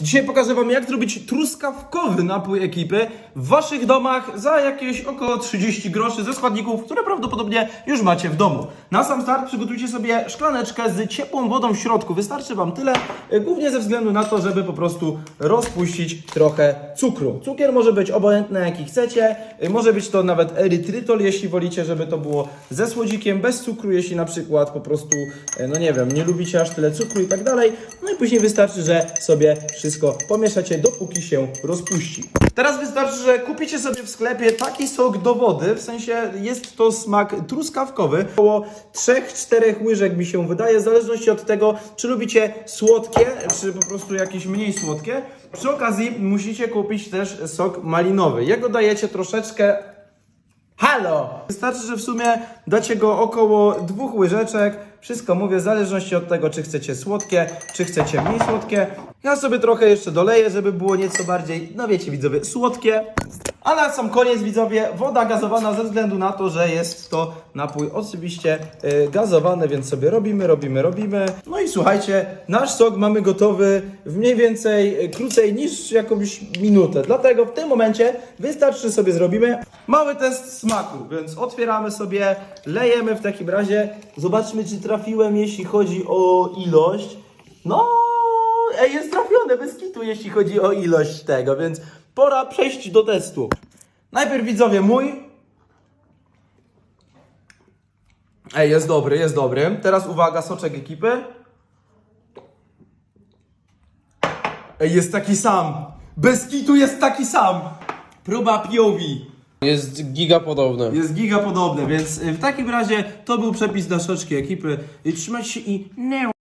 Dzisiaj pokażę Wam, jak zrobić truskawkowy napój ekipy w Waszych domach za jakieś około 30 groszy ze składników, które prawdopodobnie już macie w domu. Na sam start przygotujcie sobie szklaneczkę z ciepłą wodą w środku. Wystarczy Wam tyle, e, głównie ze względu na to, żeby po prostu rozpuścić trochę cukru. Cukier może być obojętny, jaki chcecie. E, Może być to nawet erytrytol, jeśli wolicie, żeby to było ze słodzikiem, bez cukru, jeśli na przykład po prostu, e, no nie wiem, nie lubicie aż tyle cukru i tak dalej. Później wystarczy, że sobie wszystko pomieszacie, dopóki się rozpuści. Teraz wystarczy, że kupicie sobie w sklepie taki sok do wody, w sensie jest to smak truskawkowy. Około 3-4 łyżek mi się wydaje, w zależności od tego, czy lubicie słodkie, czy po prostu jakieś mniej słodkie. Przy okazji musicie kupić też sok malinowy. Jego dajecie troszeczkę Halo! Wystarczy, że w sumie dacie go około dwóch łyżeczek. Wszystko mówię, w zależności od tego, czy chcecie słodkie, czy chcecie mniej słodkie. Ja sobie trochę jeszcze doleję, żeby było nieco bardziej, no wiecie widzowie, słodkie. A na sam koniec widzowie, woda gazowana ze względu na to, że jest to napój oczywiście y, gazowany, więc sobie robimy, robimy, robimy. No i słuchajcie, nasz sok mamy gotowy w mniej więcej y, krócej niż jakąś minutę. Dlatego w tym momencie wystarczy, sobie zrobimy mały test smaku, więc otwieramy sobie, lejemy w takim razie. Zobaczmy, czy trafiłem, jeśli chodzi o ilość. No, jest trafione bez kitu, jeśli chodzi o ilość tego, więc pora przejść do testu. Najpierw widzowie mój. Ej, jest dobry, jest dobry. Teraz uwaga, soczek ekipy. Ej, jest taki sam. Bez kitu jest taki sam. Próba POV. Jest giga podobne. Jest giga podobny, więc y, w takim razie to był przepis na soczki ekipy. Trzymajcie się i nie